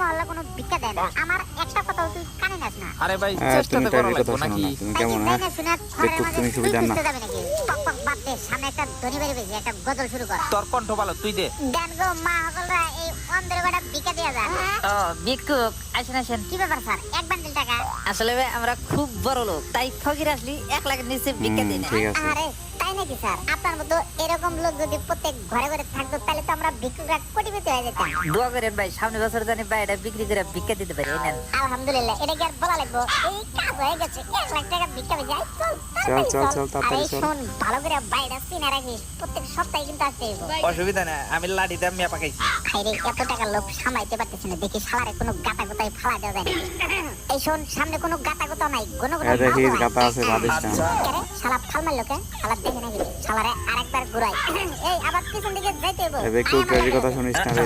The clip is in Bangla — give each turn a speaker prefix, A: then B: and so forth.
A: মহল্লা কোনো ভিক্ষা দেয় না। আমার একটা কথা তুই কানে নাস না।
B: আরে ভাই
C: হ্যাঁ,
B: চেষ্টা তো করা লাগবে নাকি
C: তুমি কেমন? হ্যাঁ
A: না শুনে
C: তুমি সুবিধা না।
A: যাবে নাকি? বাদ দে সামনে একটা ধনী বেশি একটা গজল শুরু কর।
B: তোর কণ্ঠ ভালো তুই দে।
A: দেন গো মা সকলরা এই অন্ধের ভিক্ষা দিয়ে যান।
D: ও ভিক্ষুক আসেন আসেন।
A: কি ব্যাপার স্যার? এক বান্ডিল টাকা?
D: আসলে ভাই আমরা খুব বড় লোক তাই ফকির আসলি এক লাখের নিচে ভিক্ষা দিই না।
A: আরে তাই নাকি স্যার? আপনার মতো এরকম লোক যদি প্রত্যেক ঘরে ঘরে থাকতো তাহলে তো আমরা ভিক্ষুকরা কোটিপতি হয়ে যেতাম।
D: দোয়া করেন ভাই সামনে বছর জানি বাইরে বিক্রি করে ভিক্ষা দিতে পারি এই নেন।
A: আলহামদুলিল্লাহ এটা কি আর বলা লাগবো? এই কাজ হয়ে গেছে এক লাখ টাকা ভিক্ষা পেয়ে যায় চল
C: চল, চল, চল, তাড়াতাড়ি চল।
A: শোন ভালো করে বাইরে সিনে রাখিস প্রত্যেক সপ্তাহে
B: অসুবিধা না আমি লাঠি দাম মেয়া পাকাইছি
A: আরে এত টাকা লোক সামলাইতে পারতেছে না। দেখি শালারে কোনো গাতা গোতায় ফালা দেওয়া যায় এই শোন সামনে কোনো গাতা গোতা নাই কোনো কোনো
C: দেখিস গাতা আছে বাদিস না
B: আচ্ছা
A: শালা ফাল মারলো কে? শালা দেখে নাকি? শালারে আরেকবার ঘুরাই। এই আবার পিছন দিকে যাইতে হইব।
C: এবে
A: আয়
C: কথা শুনিস না
A: রে?